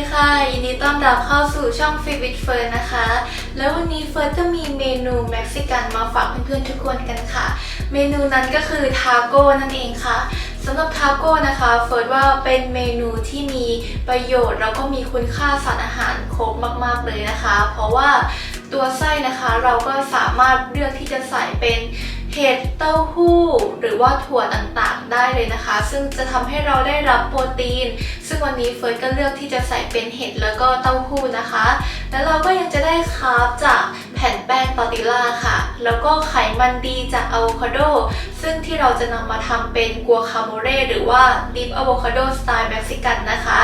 ดีค่ะยินดีต้อนรับเข้าสู่ช่องฟิวิตเฟิร์นนะคะ แล้ววันนี้เฟิร์นก็มีเมนูเม็กซิกันมาฝากเพื่อนๆทุกคนกันค่ะ เมนูนั้นก็คือทาโก้นั่นเองค่ะสำหรับทาโก้นะคะเฟิร์นว่าเป็นเมนูที่มีประโยชน์ แล้วก็มีคุณค่าสารอาหารครบมากๆเลยนะคะ เพราะว่าตัวไส้นะคะเราก็สามารถเลือกที่จะใส่เป็น ดเต้าหู้ หรือว่าถั่วต่างๆ ได้เลยนะคะ ซึ่งจะทำให้เราได้รับโปรตีน ซึ่งวันนี้เฟิร์สก็เลือกที่จะใส่เป็นเห็ดแล้วก็เต้าหู้นะคะ แล้วเราก็ยังจะได้คาร์บจากแผ่นแป้งตอร์ติลล่าค่ะ แล้วก็ไขมันดีจากอะโวคาโด ซึ่งที่เราจะนำมาทำเป็นกัวคาโมเร่หรือว่าดิฟอะโวคาโดสไตล์เม็กซิกันนะคะ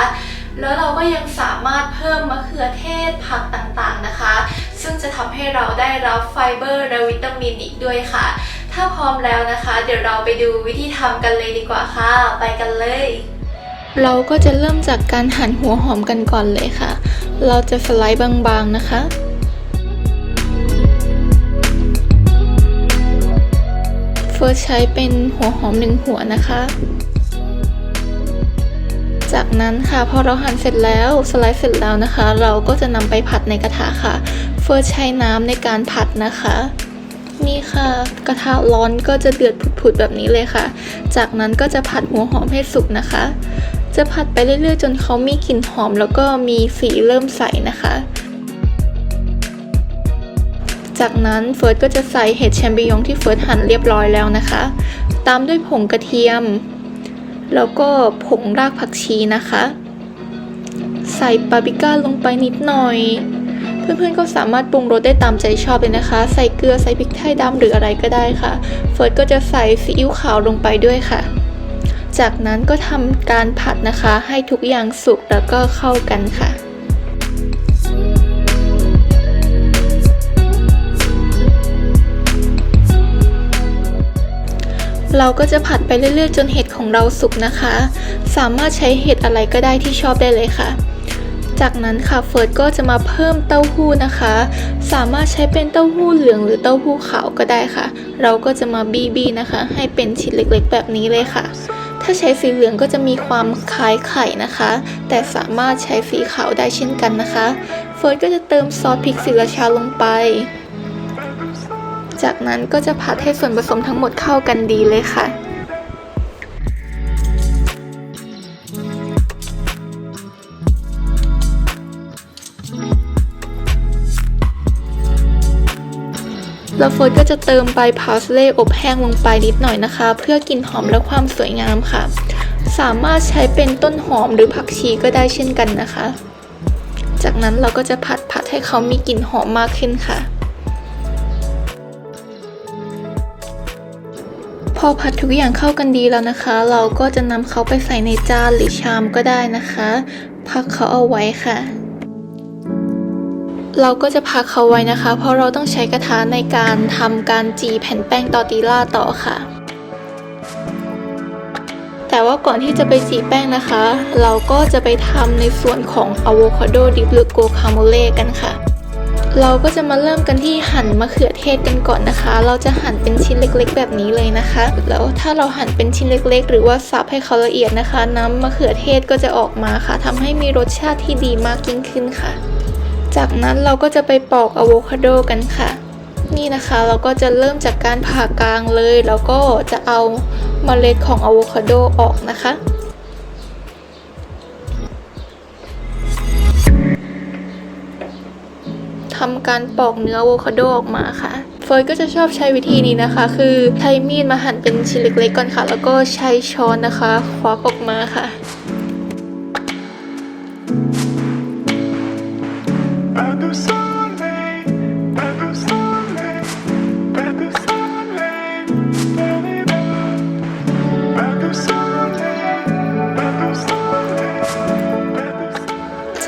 แล้วเราก็ยังสามารถเพิ่มมะเขือเทศผักต่างๆนะคะ ซึ่งจะทำให้เราได้รับไฟเบอร์และวิตามินอีกด้วยค่ะ ถ้าพร้อมแล้วนะคะ เดี๋ยวเราไปดูวิธีทำกันเลยดีกว่าค่ะ ไปกันเลย เราก็จะเริ่มจากการหั่นหัวหอมกันก่อนเลยค่ะ เราจะสไลด์บางๆนะคะเฟิร์สใช้เป็นหัวหอมหนึ่งหัวนะคะ จากนั้นค่ะพอเราหั่นเสร็จแล้วสไลด์เสร็จแล้วนะคะ เราก็จะนำไปผัดในกระทะค่ะ เฟิร์สใช้น้ำในการผัดนะคะ นี่ค่ะกระทะร้อนก็จะเดือดผุดๆแบบนี้เลยค่ะ จากนั้นก็จะผัดหัวหอมให้สุกนะคะ จะผัดไปเรื่อยๆ จนเขามีกลิ่นหอมแล้วก็มีสีเริ่มใสนะคะ จากนั้นเฟิร์สก็จะใส่เห็ดแชมปิญองที่เฟิร์สหั่นเรียบร้อยแล้วนะคะ ตามด้วยผงกระเทียม แล้วก็ผงรากผักชีนะคะ ใส่ปาปริก้าลงไปนิดหน่อย เพื่อนๆก็สามารถปรุงรสได้ตามใจชอบเลยนะคะ ใส่เกลือใส่พริกไทยดำหรืออะไรก็ได้ค่ะ เฟิร์สก็จะใส่ซีอิ๊วขาวลงไปด้วยค่ะ จากนั้นก็ทำการผัดนะคะ ให้ทุกอย่างสุกแล้วก็เข้ากันค่ะเราก็จะผัดไปเรื่อยๆ จนเห็ดของเราสุกนะคะ สามารถใช้เห็ดอะไรก็ได้ที่ชอบได้เลยค่ะ จากนั้นค่ะเฟิร์สก็จะมาเพิ่มเต้าหู้นะคะ สามารถใช้เป็นเต้าหู้เหลืองหรือเต้าหู้ขาวก็ได้ค่ะ เราก็จะมาบีบีนะคะ ให้เป็นชิ้นเล็กๆ แบบนี้เลยค่ะ ถ้าใช้สีเหลืองก็จะมีความคล้ายไข่นะคะ แต่สามารถใช้สีขาวได้เช่นกันนะคะ เฟิร์สก็จะเติมซอสพริกศรีราชาลงไป จากนั้นก็จะผัดให้ส่วนผสมทั้งหมดเข้ากันดีเลยค่ะ แล้วเฟิร์สก็จะเติมใบพาสเล่อบแห้งลงไปนิดหน่อยนะคะ เพื่อกลิ่นหอมและความสวยงามค่ะ สามารถใช้เป็นต้นหอมหรือผักชีก็ได้เช่นกันนะคะ จากนั้นเราก็จะผัดผัดให้เขามีกลิ่นหอมมากขึ้นค่ะ พอผัดทุกอย่างเข้ากันดีแล้วนะคะ เราก็จะนำเขาไปใส่ในจานหรือชามก็ได้นะคะ พักเขาเอาไว้ค่ะ เราก็จะพักเขาไว้นะคะ เพราะเราต้องใช้กระทะในการทำการจีแผ่นแป้งตอร์ติล่าต่อค่ะ แต่ว่าก่อนที่จะไปจีแป้งนะคะ เราก็จะไปทำในส่วนของอะโวคาโดดิบหรือโกคาโมเล่กันค่ะ เราก็จะมาเริ่มกันที่หั่นมะเขือเทศกันก่อนนะคะ เราจะหั่นเป็นชิ้นเล็กๆ แบบนี้เลยนะคะ แล้วถ้าเราหั่นเป็นชิ้นเล็ก ๆ หรือว่าสับให้เขาละเอียดนะคะ น้ำมะเขือเทศก็จะออกมาค่ะทำให้มีรสชาติที่ดีมากยิ่งขึ้นค่ะ จากนั้นเราก็จะไปปอกอะโวคาโดกันค่ะ นี่นะคะเราก็จะเริ่มจากการผ่ากลางเลย แล้วก็จะเอาเมล็ดของอะโวคาโดออกนะคะทำการปอกเนื้ออะโวคาโดออกมาค่ะเฟิร์ก็จะชอบใช้วิธีนี้นะคะ คือใช้มีดมาหั่นเป็นชิ้นเล็กๆก่อนค่ะ แล้วก็ใช้ช้อนนะคะ ควักออกมาค่ะ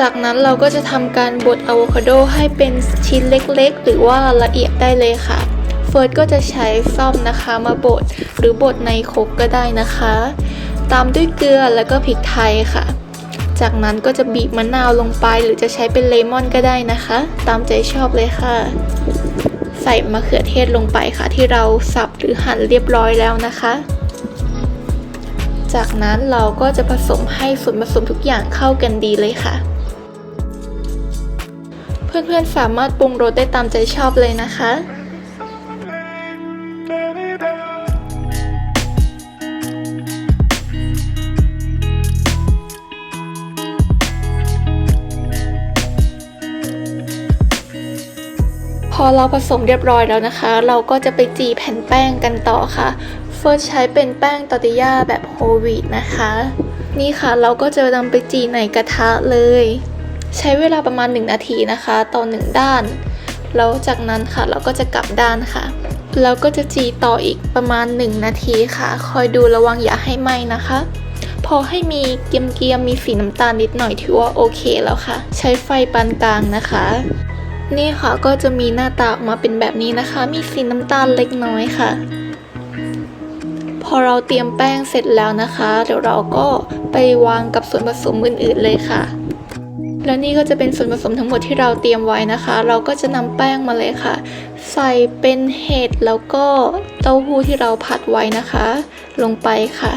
จากนั้นเราก็จะทำการบดอะโวคาโดให้เป็นชิ้นเล็กๆ หรือว่าละเอียดได้เลยค่ะเฟิร์สก็จะใช้ซ่อมนะคะมาบดหรือบดในโคกก็ได้นะคะ ตามด้วยเกลือแล้วก็พริกไทยค่ะ จากนั้นก็จะบีบมะนาวลงไป หรือจะใช้เป็นเลมอนก็ได้นะคะ ตามใจชอบเลยค่ะ ใส่มะเขือเทศลงไปค่ะ ที่เราสับหรือหั่นเรียบร้อยแล้วนะคะ จากนั้นเราก็จะผสมให้ส่วนผสมทุกอย่างเข้ากันดีเลยค่ะ เพื่อนๆสามารถปรุงรสได้ตามใจชอบเลยนะคะ พอเราผสมเรียบร้อยแล้วนะคะ เราก็จะไปจีแผ่นแป้งกันต่อค่ะเฟิร์สใช้เป็นแป้งตอร์ติยาแบบโฮลวีตนะคะ นี่ค่ะเราก็จะนำไปจีในกระทะเลย ใช้เวลาประมาณ 1 นาทีนะคะต่อ1ด้าน แล้วจากนั้นค่ะเราก็จะกลับด้านค่ะ แล้วก็จะจีต่ออีกประมาณ 1 นาทีค่ะ คอยดูระวังอย่าให้ไหม้นะคะ พอให้มีเกียมๆมีสีน้ำตาลนิดหน่อยถือว่าโอเคแล้วค่ะ ใช้ไฟปานกลางนะคะ นี่ค่ะก็จะมีหน้าตาออกมาเป็นแบบนี้นะคะ มีสีน้ำตาลเล็กน้อยค่ะพอเราเตรียมแป้งเสร็จแล้วนะคะ เดี๋ยวเราก็ไปวางกับส่วนผสมอื่นๆเลยค่ะ แล้วนี่ก็จะเป็นส่วนผสมทั้งหมดที่เราเตรียมไว้นะคะ เราก็จะนำแป้งมาเลยค่ะ ใส่เป็นเห็ดแล้วก็เต้าหู้ที่เราผัดไว้นะคะ ลงไปค่ะ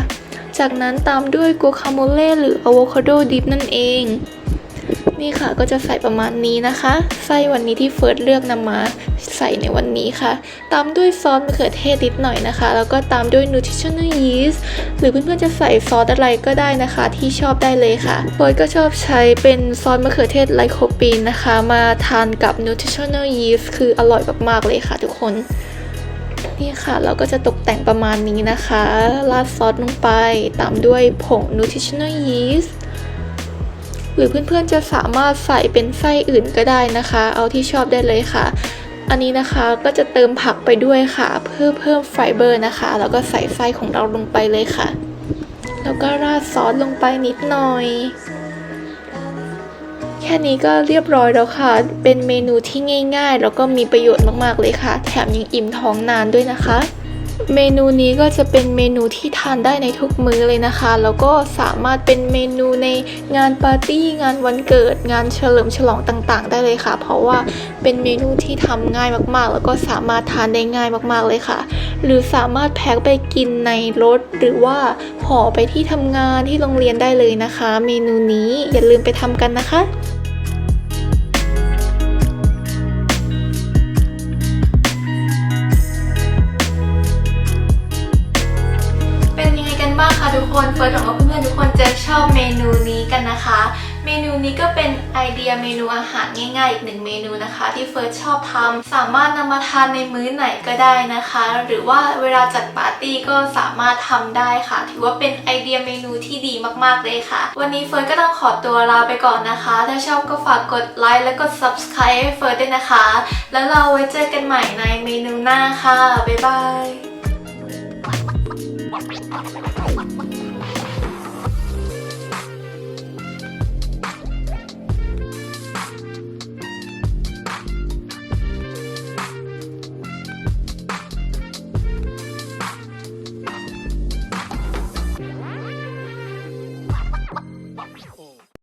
จากนั้นตามด้วยกัวคาโมเล่หรืออะโวคาโดดิบนั่นเอง นี่ค่ะก็จะใส่ประมาณนี้นะคะไส้วันนี้ที่เฟิร์สเลือกนำมาใส่ในวันนี้ค่ะ ตามด้วยซอสมะเขือเทศนิดหน่อยนะคะ แล้วก็ตามด้วย nutritional yeast หรือเพื่อนๆจะใส่ซอสอะไรก็ได้นะคะ ที่ชอบได้เลยค่ะเฟิร์สก็ชอบใช้เป็นซอสมะเขือเทศไลโคปีนนะคะ มาทานกับ nutritional yeast คืออร่อยมากๆเลยค่ะทุกคนนี่ค่ะ เราก็จะตกแต่งประมาณนี้นะคะ ราดซอสลงไป ตามด้วยผง nutritional yeast หรือเพื่อนๆจะสามารถใส่เป็นไส้อื่นก็ได้นะคะ เอาที่ชอบได้เลยค่ะ อันนี้นะคะก็จะเติมผักไปด้วยค่ะ เพื่อเพิ่มไฟเบอร์นะคะ แล้วก็ใส่ไส้ของเราลงไปเลยค่ะ แล้วก็ราดซอสลงไปนิดหน่อยแค่นี้ก็เรียบร้อยแล้วค่ะ เป็นเมนูที่ง่ายๆ แล้วก็มีประโยชน์มากๆเลยค่ะ แถมยังอิ่มท้องนานด้วยนะคะ เมนูนี้ก็จะเป็นเมนูที่ทานได้ในทุกมื้อเลยนะคะ แล้วก็สามารถเป็นเมนูในงานปาร์ตี้งานวันเกิด งานเฉลิมฉลองต่างๆ ได้เลยค่ะ เพราะว่าเป็นเมนูที่ทำง่ายมากๆ แล้วก็สามารถทานได้ง่ายมากๆเลยค่ะ หรือสามารถแพ็คไปกินในรถ หรือว่าห่อไปที่ทำงานที่โรงเรียนได้เลยนะคะ เมนูนี้อย่าลืมไปทำกันนะคะ ทุกคนเฟิร์สหวังว่าเพื่อนๆทุกคนจะชอบเมนูนี้กันนะคะ เมนูนี้ก็เป็นไอเดียเมนูอาหารง่ายๆอีกหนึ่งเมนูนะคะ ที่เฟิร์สชอบทำสามารถนำมาทานในมื้อไหนก็ได้นะคะ หรือว่าเวลาจัดปาร์ตี้ก็สามารถทำได้ค่ะ ถือว่าเป็นไอเดียเมนูที่ดีมากๆเลยค่ะ วันนี้เฟิร์สก็ต้องขอตัวลาไปก่อนนะคะ ถ้าชอบก็ฝากกดไลค์และกด subscribe ให้เฟิร์สด้วยนะคะ แล้วเราไว้เจอกันใหม่ในเมนูหน้าค่ะบ๊ายบาย